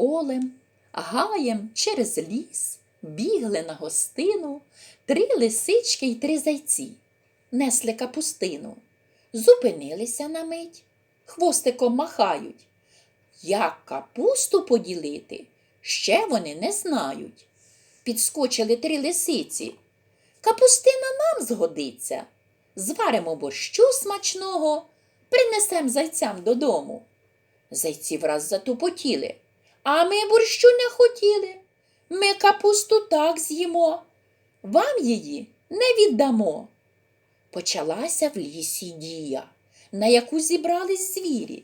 полем, гаєм через ліс бігли на гостину три лисички й три зайці, несли капустину, зупинилися на мить, хвостиком махають. Як капусту поділити, ще вони не знають. Підскочили три лисиці. Капустина нам згодиться. Зваримо борщу смачного, принесем зайцям додому. Зайці враз затупотіли. А ми борщу не хотіли. Ми капусту так з'їмо. Вам її не віддамо. Почалася в лісі дія, на яку зібрались звірі,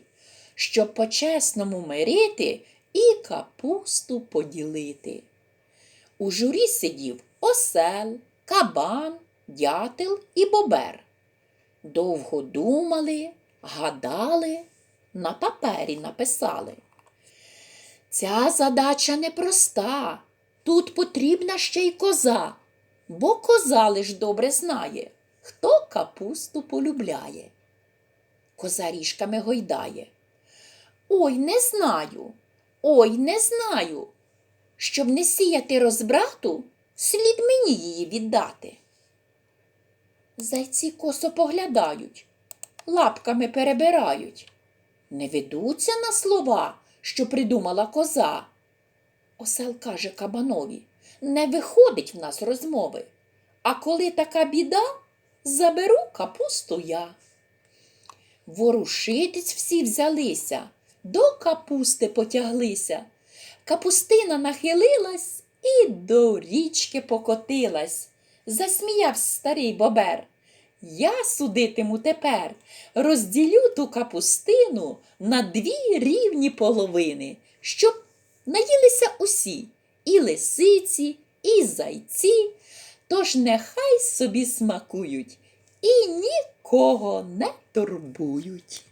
щоб по-чесному мирити і капусту поділити. У журі сидів осел, кабан, дятел і бобер. Довго думали, гадали, на папері написали. Ця задача непроста. Тут потрібна ще й коза, бо коза лиш добре знає, хто капусту полюбляє. Коза ріжками гойдає. Ой, не знаю, ой, не знаю. Щоб не сіяти розбрату, слід мені її віддати. Зайці косо поглядають, лапками перебирають. Не ведуться на слова, що придумала коза. Осел каже кабанові, не виходить в нас розмови. А коли така біда, заберу капусту я. Ворушитись всі взялися, до капусти потяглися. Капустина нахилилась і до річки покотилась. Засміявся старий бобер. Я судитиму тепер, розділю ту капустину на дві рівні половини, щоб наїлися усі і лисиці, і зайці, тож нехай собі смакують і нікого не турбують.